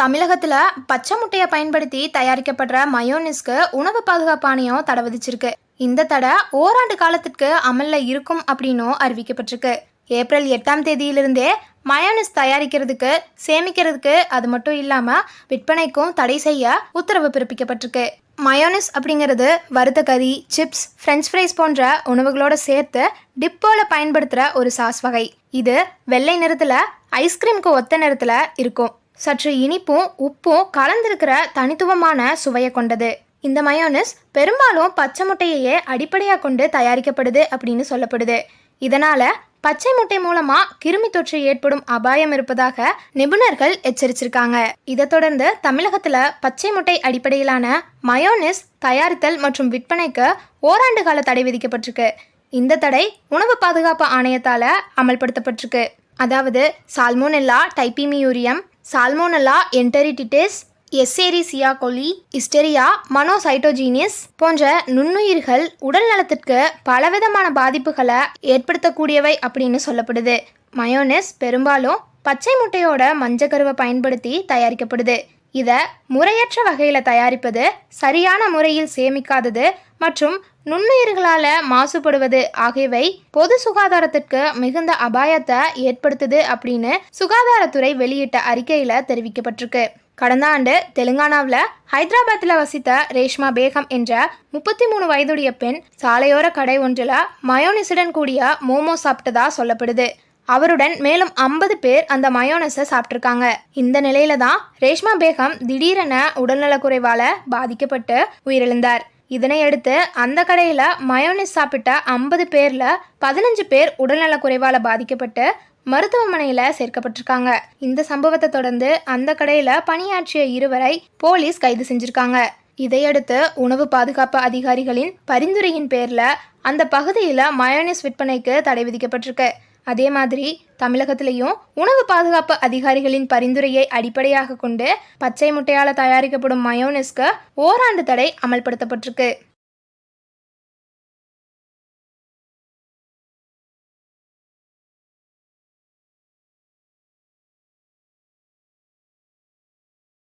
தமிழகத்தில் பச்சை முட்டையை பயன்படுத்தி தயாரிக்கப்படுற மயோனிஸ்க்கு உணவு பாதுகாப்பு ஆணையம் தடை விதிச்சிருக்கு. இந்த தடை ஓராண்டு காலத்திற்கு அமலில் இருக்கும் அப்படின்னும் அறிவிக்கப்பட்டிருக்கு. ஏப்ரல் எட்டாம் தேதியிலிருந்தே மயோனிஸ் தயாரிக்கிறதுக்கு சேமிக்கிறதுக்கு அது மட்டும் இல்லாமல் விற்பனைக்கும் தடை செய்ய உத்தரவு பிறப்பிக்கப்பட்டிருக்கு. மயோனிஸ் அப்படிங்கிறது வறுத்த கறி சிப்ஸ் ஃப்ரெஞ்ச் ஃப்ரைஸ் போன்ற உணவுகளோட சேர்த்து டிப்போல பயன்படுத்துகிற ஒரு சாஸ் வகை. இது வெள்ளை நிறத்தில் ஐஸ்கிரீம்க்கு ஒத்த நிறத்தில் இருக்கும். சற்று இனிப்பும் உப்பும் கலந்திருக்கிற தனித்துவமான சுவையை கொண்டது. இந்த மயோனிஸ் பெரும்பாலும் பச்சை முட்டையையே அடிப்படையாக கொண்டு தயாரிக்கப்படுது அப்படின்னு சொல்லப்படுது. இதனால பச்சை முட்டை மூலமா கிருமி தொற்று ஏற்படும் அபாயம் இருப்பதாக நிபுணர்கள் எச்சரிச்சிருக்காங்க. இதை தொடர்ந்து தமிழகத்துல பச்சை முட்டை அடிப்படையிலான மயோனிஸ் தயாரித்தல் மற்றும் விற்பனைக்கு ஓராண்டு கால தடை விதிக்கப்பட்டிருக்கு. இந்த தடை உணவு பாதுகாப்பு ஆணையத்தால அமல்படுத்தப்பட்டிருக்கு. அதாவது சால்மோனெல்லா டைபிமியூரியம் சால்மோனலா என்டெரிட்டிட்டிஸ் எஸ்ஸேரிசியா கொலி இஸ்டெரியா மனோசைட்டோஜீனியஸ் போன்ற நுண்ணுயிர்கள் உடல் நலத்திற்கு பலவிதமான பாதிப்புகளை ஏற்படுத்தக்கூடியவை அப்படின்னு சொல்லப்படுது. மயோனஸ் பெரும்பாலும் பச்சை முட்டையோட மஞ்சக்கருவை பயன்படுத்தி தயாரிக்கப்படுது. இதை முறையற்ற வகையில் தயாரிப்பது சரியான முறையில் சேமிக்காதது மற்றும் நுண்ணுயிர்களால் மாசுபடுவது ஆகியவை பொது சுகாதாரத்திற்கு மிகுந்த அபாயத்தை ஏற்படுத்துது அப்படின்னு சுகாதாரத்துறை வெளியிட்ட அறிக்கையில் தெரிவிக்கப்பட்டிருக்கு. கடந்த ஆண்டு தெலுங்கானாவில் ஹைதராபாத்தில் வசித்த ரேஷ்மா பேகம் என்ற முப்பத்தி மூணு வயதுடைய பெண் சாலையோர கடை ஒன்றில் மயோனிசுடன் கூடிய மோமோ சாப்பிட்டதா சொல்லப்படுது. அவருடன் மேலும் ஐம்பது பேர் அந்த மயோனஸை சாப்பிட்ருக்காங்க இந்த நிலையில தான் ரேஷ்மா பேகம் திடீரென உடல்நலக்குறைவால பாதிக்கப்பட்டு உயிரிழந்தார். இதனையடுத்து அந்த கடையில் மயோனிஸ் சாப்பிட்ட ஐம்பது பேரில் பதினஞ்சு பேர் உடல்நலக்குறைவால் பாதிக்கப்பட்டு மருத்துவமனையில் சேர்க்கப்பட்டிருக்காங்க. இந்த சம்பவத்தை தொடர்ந்து அந்த கடையில் பணியாற்றிய இருவரை போலீஸ் கைது செஞ்சிருக்காங்க. இதையடுத்து உணவு பாதுகாப்பு அதிகாரிகளின் பரிந்துரையின் பேரில் அந்த பகுதியில் மயோனிஸ் விற்பனைக்கு தடை விதிக்கப்பட்டிருக்கு. அதே மாதிரி தமிழகத்திலையும் உணவு பாதுகாப்பு அதிகாரிகளின் பரிந்துரையை அடிப்படையாக கொண்டு பச்சை முட்டையால் தயாரிக்கப்படும் மயோனிஸ்க்கு ஓராண்டு தடை அமல்படுத்தப்பட்டிருக்கு.